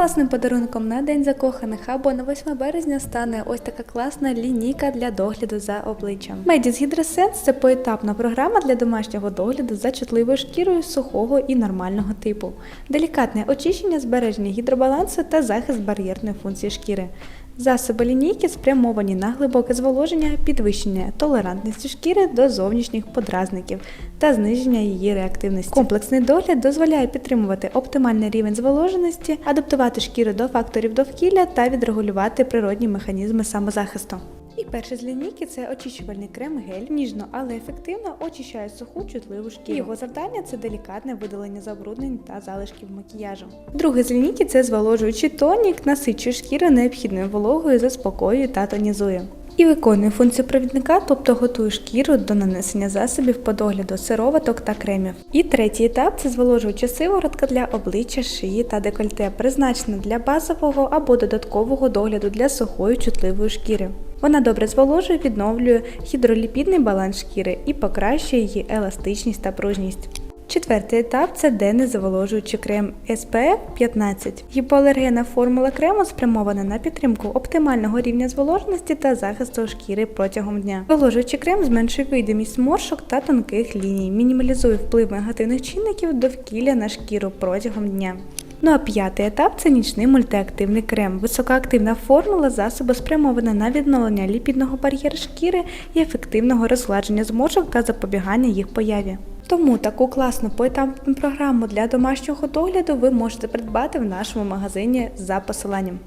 Класним подарунком на День закоханих або на 8 березня стане ось така класна лінійка для догляду за обличчям. Medis Hydrosense – це поетапна програма для домашнього догляду за чутливою шкірою сухого і нормального типу, делікатне очищення, збереження гідробалансу та захист бар'єрної функції шкіри. Засоби лінійки спрямовані на глибоке зволоження, підвищення толерантності шкіри до зовнішніх подразників та зниження її реактивності. Комплексний догляд дозволяє підтримувати оптимальний рівень зволоженості, адаптувати шкіру до факторів довкілля та відрегулювати природні механізми самозахисту. І перший з лінійки це очищувальний крем гель, ніжно, але ефективно очищає суху чутливу шкіру. Його завдання це делікатне видалення забруднень та залишків макіяжу. Другий з лінійки це зволожуючий тонік, насичує шкіру необхідною вологою, заспокоює та тонізує. І виконує функцію провідника, тобто готує шкіру до нанесення засобів по догляду сироваток та кремів. І третій етап це зволожуюча сиворотка для обличчя, шиї та декольте, призначена для базового або додаткового догляду для сухої чутливої шкіри. Вона добре зволожує, відновлює гідроліпідний баланс шкіри і покращує її еластичність та пружність. Четвертий етап це денний зволожуючий крем SPF 15. Гіпоалергенна формула крему спрямована на підтримку оптимального рівня зволоженості та захисту шкіри протягом дня. Зволожуючий крем зменшує видимість зморшок та тонких ліній, мінімалізує вплив негативних чинників довкілля на шкіру протягом дня. Ну а п'ятий етап це нічний мультиактивний крем. Високоактивна формула засобу спрямована на відновлення ліпідного бар'єру шкіри і ефективного розгладження зморшок та запобігання їх появі. Тому таку класну поетапну програму для домашнього догляду ви можете придбати в нашому магазині за посиланням.